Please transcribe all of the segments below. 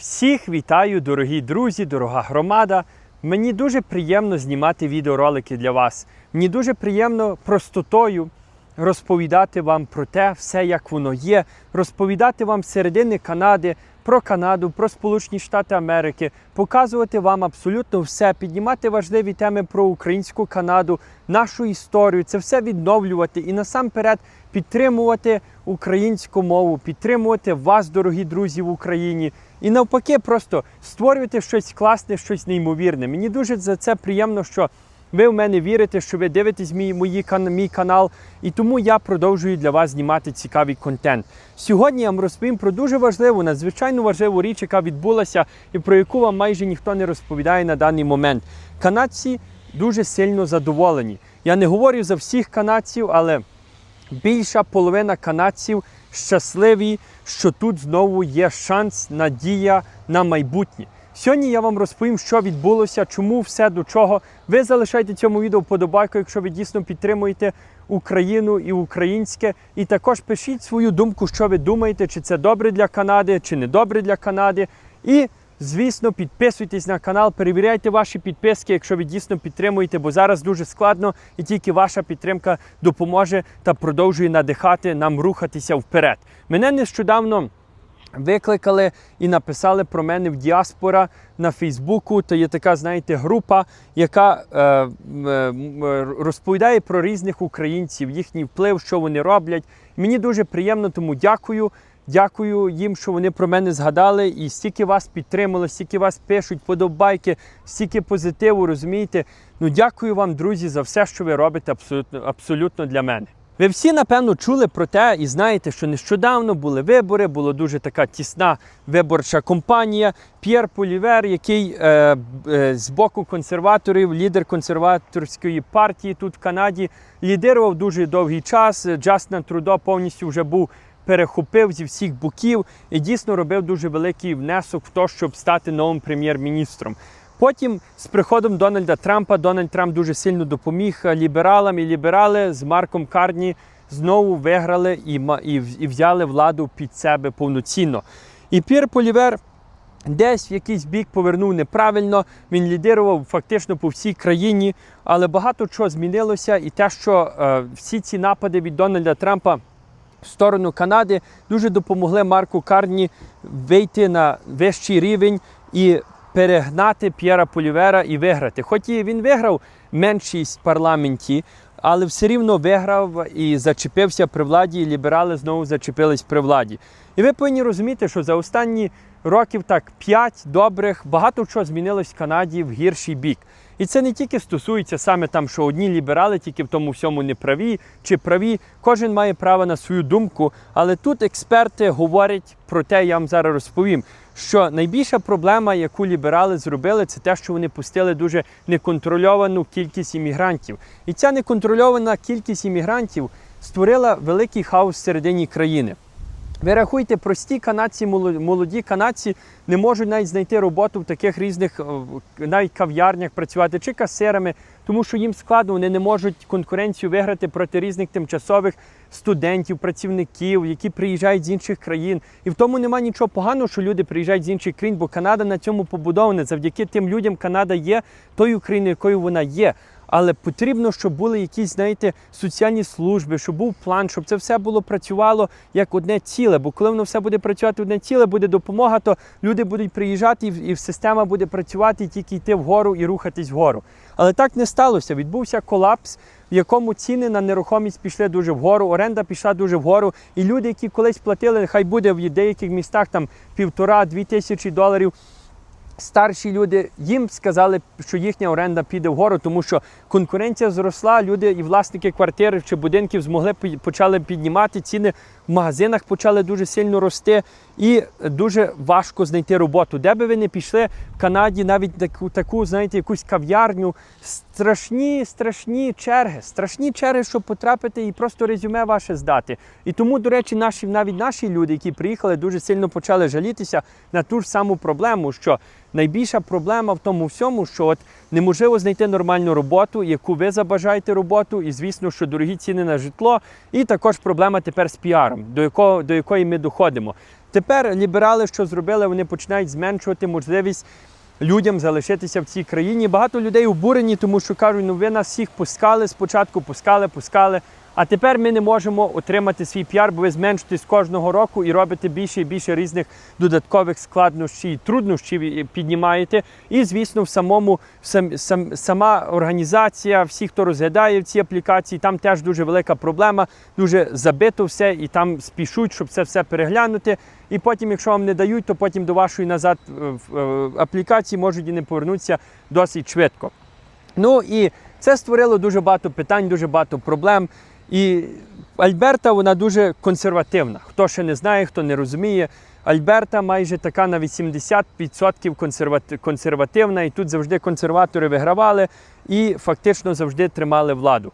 Всіх вітаю, дорогі друзі, дорога громада. Мені дуже приємно знімати відеоролики для вас. Мені дуже приємно простотою розповідати вам про те, все як воно є, розповідати вам середини Канади, про Канаду, про Сполучені Штати Америки, показувати вам абсолютно все, піднімати важливі теми про українську Канаду, нашу історію, це все відновлювати і насамперед підтримувати українську мову, підтримувати вас, дорогі друзі, в Україні. І навпаки, просто створювати щось класне, щось неймовірне. Мені дуже за це приємно, що ви в мене вірите, що ви дивитесь мій, мої, мій канал, і тому я продовжую для вас знімати цікавий контент. Сьогодні я вам розповім про дуже важливу, надзвичайно важливу річ, яка відбулася і про яку вам майже ніхто не розповідає на даний момент. Канадці дуже сильно задоволені. Я не говорю за всіх канадців, але більша половина канадців щасливі, що тут знову є шанс, надія на майбутнє. Сьогодні я вам розповім, що відбулося, чому все до чого. Ви залишайте цьому відео вподобайку, якщо ви дійсно підтримуєте Україну і українське. І також пишіть свою думку, що ви думаєте, чи це добре для Канади, чи не добре для Канади. І Звісно, підписуйтесь на канал, перевіряйте ваші підписки, якщо ви дійсно підтримуєте, бо зараз дуже складно, і тільки ваша підтримка допоможе та продовжує надихати нам рухатися вперед. Мене нещодавно. Викликали і написали про мене в діаспора на Фейсбуку. То є така, знаєте, група, яка е, е, е, розповідає про різних українців, їхній вплив, що вони роблять. Мені дуже приємно, тому дякую. Дякую їм, що вони про мене згадали і стільки вас підтримали, стільки вас пишуть, подобайки, стільки позитиву, розумієте. Ну дякую вам, друзі, за все, що ви робите абсолютно, абсолютно для мене. Ви всі, напевно, чули про те і знаєте, що нещодавно були вибори, була дуже така тісна виборча кампанія. П'єр Полівер, який е, е, з боку консерваторів, лідер консерваторської партії тут в Канаді, лідирував дуже довгий час. Джастин Трудо повністю вже був перехопив зі всіх боків і дійсно робив дуже великий внесок в те, щоб стати новим прем'єр-міністром. Потім з приходом Дональда Трампа Дональд Трамп дуже сильно допоміг лібералам, і ліберали з Марком Карні знову виграли і, і, взяли владу під себе повноцінно. І Пір Полівер десь в якийсь бік повернув неправильно. Він лідирував фактично по всій країні, але багато чого змінилося, і те, що е, всі ці напади від Дональда Трампа в сторону Канади дуже допомогли Марку Карні вийти на вищий рівень і перегнати П'єра Полівера і виграти. Хоч і він виграв меншість в парламенті, але все рівно виграв і зачепився при владі, і ліберали знову зачепились при владі. І ви повинні розуміти, що за останні років так 5 добрих багато чого змінилось в Канаді в гірший бік. І це не тільки стосується саме там, що одні ліберали тільки в тому всьому не праві чи праві. Кожен має право на свою думку. Але тут експерти говорять про те, я вам зараз розповім, що найбільша проблема, яку ліберали зробили, це те, що вони пустили дуже неконтрольовану кількість іммігрантів. І ця неконтрольована кількість іммігрантів створила великий хаос всередині країни. Ви рахуйте, прості канадці, моло- молоді канадці не можуть навіть знайти роботу в таких різних навіть кав'ярнях працювати чи касирами, тому що їм складно, вони не можуть конкуренцію виграти проти різних тимчасових студентів, працівників, які приїжджають з інших країн. І в тому нема нічого поганого, що люди приїжджають з інших країн, бо Канада на цьому побудована. Завдяки тим людям Канада є тою країною, якою вона є. Але потрібно, щоб були якісь, знаєте, соціальні служби, щоб був план, щоб це все було працювало як одне ціле. Бо коли воно все буде працювати одне ціле, буде допомога, то люди будуть приїжджати і, система буде працювати, і тільки йти вгору і рухатись вгору. Але так не сталося. Відбувся колапс, в якому ціни на нерухомість пішли дуже вгору, оренда пішла дуже вгору. І люди, які колись платили, хай буде в деяких містах там півтора-дві тисячі доларів старші люди їм сказали, що їхня оренда піде вгору, тому що конкуренція зросла. Люди і власники квартир чи будинків змогли почали піднімати ціни в магазинах, почали дуже сильно рости, і дуже важко знайти роботу. Де би ви не пішли в Канаді, навіть таку, таку знаєте, якусь кав'ярню, страшні, страшні черги, страшні черги, щоб потрапити і просто резюме ваше здати. І тому, до речі, наші навіть наші люди, які приїхали, дуже сильно почали жалітися на ту ж саму проблему, що найбільша проблема в тому всьому, що от неможливо знайти нормальну роботу, яку ви забажаєте роботу, і звісно, що дорогі ціни на житло, і також проблема тепер з піаром, до якого до якої ми доходимо. Тепер ліберали, що зробили, вони починають зменшувати можливість людям залишитися в цій країні. Багато людей обурені, тому що кажуть, ну ви нас всіх пускали спочатку, пускали, пускали. А тепер ми не можемо отримати свій піар, бо ви зменшуєтесь кожного року і робите більше і більше різних додаткових складнощів, і труднощів піднімаєте. І, звісно, в самому сам, сам, сама організація, всі, хто розглядає ці аплікації, там теж дуже велика проблема, дуже забито все, і там спішуть, щоб це все переглянути. І потім, якщо вам не дають, то потім до вашої назад е, е, аплікації можуть і не повернутися досить швидко. Ну і це створило дуже багато питань, дуже багато проблем. І Альберта вона дуже консервативна. Хто ще не знає, хто не розуміє. Альберта майже така на 80% консервативна, і тут завжди консерватори вигравали і фактично завжди тримали владу.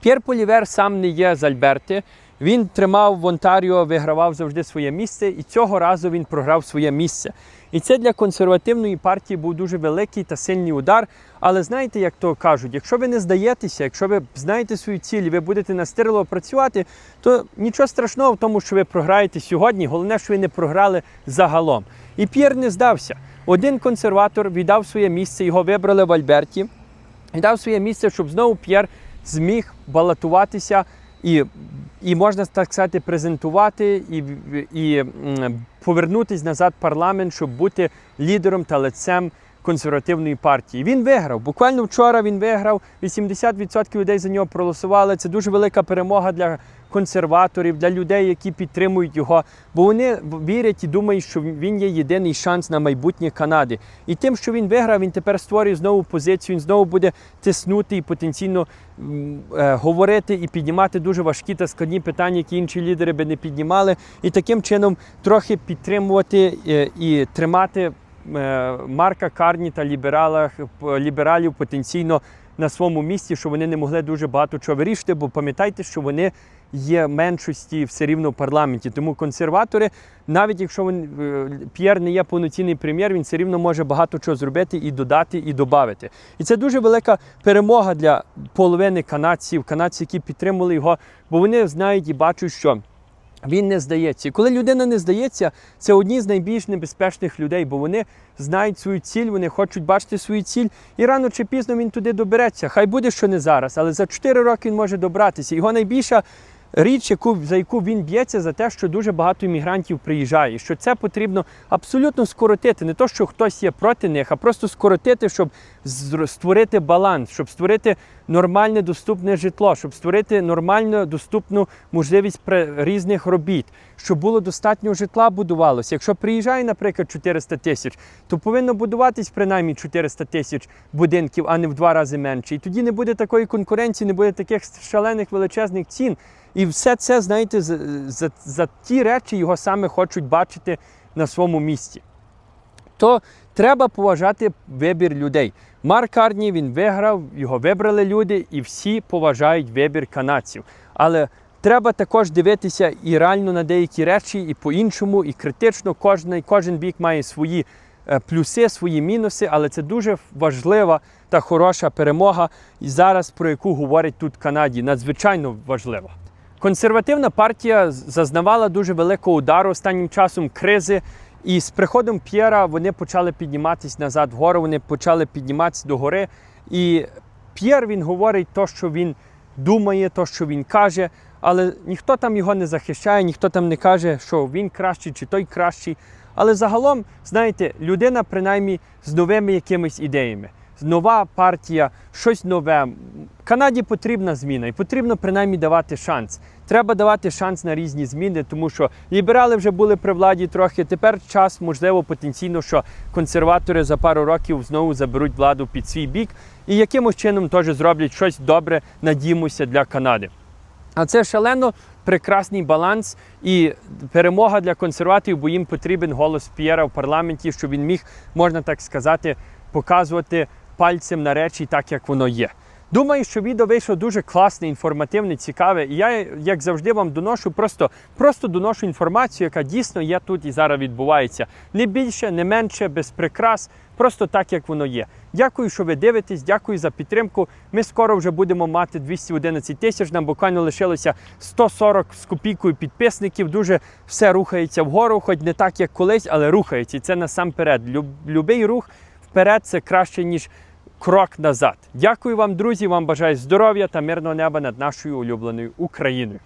П'єр Полівер сам не є з Альберти. Він тримав в Онтаріо, вигравав завжди своє місце, і цього разу він програв своє місце. І це для консервативної партії був дуже великий та сильний удар. Але знаєте, як то кажуть, якщо ви не здаєтеся, якщо ви знаєте свою ціль, ви будете настирливо працювати, то нічого страшного в тому, що ви програєте сьогодні. Головне, що ви не програли загалом. І П'єр не здався. Один консерватор віддав своє місце, його вибрали в Альберті, віддав своє місце, щоб знову П'єр зміг балотуватися і, і можна так сказати, презентувати і, і повернутися назад в парламент, щоб бути лідером та лицем консервативної партії. Він виграв. Буквально вчора він виграв. 80% людей за нього проголосували. Це дуже велика перемога для консерваторів, для людей, які підтримують його, бо вони вірять і думають, що він є єдиний шанс на майбутнє Канади. І тим, що він виграв, він тепер створює знову позицію. Він знову буде тиснути і потенційно е, говорити і піднімати дуже важкі та складні питання, які інші лідери би не піднімали, і таким чином трохи підтримувати е, і тримати Марка Карні та лібералів потенційно на своєму місці, що вони не могли дуже багато чого вирішити, бо пам'ятайте, що вони є меншості все рівно в парламенті. Тому консерватори, навіть якщо він, е, П'єр не є повноцінний прем'єр, він все рівно може багато чого зробити і додати, і додати. І це дуже велика перемога для половини канадців, канадців, які підтримували його, бо вони знають і бачать, що. Він не здається. І коли людина не здається, це одні з найбільш небезпечних людей, бо вони знають свою ціль, вони хочуть бачити свою ціль, і рано чи пізно він туди добереться. Хай буде, що не зараз, але за 4 роки він може добратися. Його найбільша річ, яку, за яку він б'ється, за те, що дуже багато іммігрантів приїжджає, що це потрібно абсолютно скоротити. Не то, що хтось є проти них, а просто скоротити, щоб створити баланс, щоб створити нормальне доступне житло, щоб створити нормально доступну можливість при- різних робіт, щоб було достатньо житла будувалося. Якщо приїжджає, наприклад, 400 тисяч, то повинно будуватись принаймні 400 тисяч будинків, а не в два рази менше. І тоді не буде такої конкуренції, не буде таких шалених величезних цін. І все це, знаєте, за, за, за ті речі його саме хочуть бачити на своєму місці. То треба поважати вибір людей. Марк Карні він виграв, його вибрали люди, і всі поважають вибір канадців. Але треба також дивитися і реально на деякі речі, і по-іншому, і критично. Кожен, кожен бік має свої е, плюси, свої мінуси, але це дуже важлива та хороша перемога, і зараз про яку говорять тут Канаді, надзвичайно важлива. Консервативна партія зазнавала дуже великого удару останнім часом кризи. І з приходом П'єра вони почали підніматися назад вгору, вони почали підніматися до гори. І П'єр він говорить те, що він думає, те, що він каже, але ніхто там його не захищає, ніхто там не каже, що він кращий чи той кращий. Але загалом, знаєте, людина принаймні з новими якимись ідеями. Нова партія, щось нове. Канаді потрібна зміна, і потрібно принаймні давати шанс. Треба давати шанс на різні зміни, тому що ліберали вже були при владі трохи. Тепер час, можливо, потенційно, що консерватори за пару років знову заберуть владу під свій бік і якимось чином теж зроблять щось добре, надіємося, для Канади. А це шалено прекрасний баланс і перемога для консерваторів, бо їм потрібен голос П'єра в парламенті, щоб він міг, можна так сказати, показувати пальцем на речі так, як воно є. Думаю, що відео вийшло дуже класне, інформативне, цікаве. І я, як завжди, вам доношу просто, просто доношу інформацію, яка дійсно є тут і зараз відбувається. Не більше, не менше, без прикрас, просто так, як воно є. Дякую, що ви дивитесь, дякую за підтримку. Ми скоро вже будемо мати 211 тисяч. Нам буквально лишилося 140 з копійкою підписників. Дуже все рухається вгору, хоч не так, як колись, але рухається. І це насамперед. Люб, любий рух вперед це краще, ніж крок назад. Дякую вам, друзі. Вам бажаю здоров'я та мирного неба над нашою улюбленою Україною.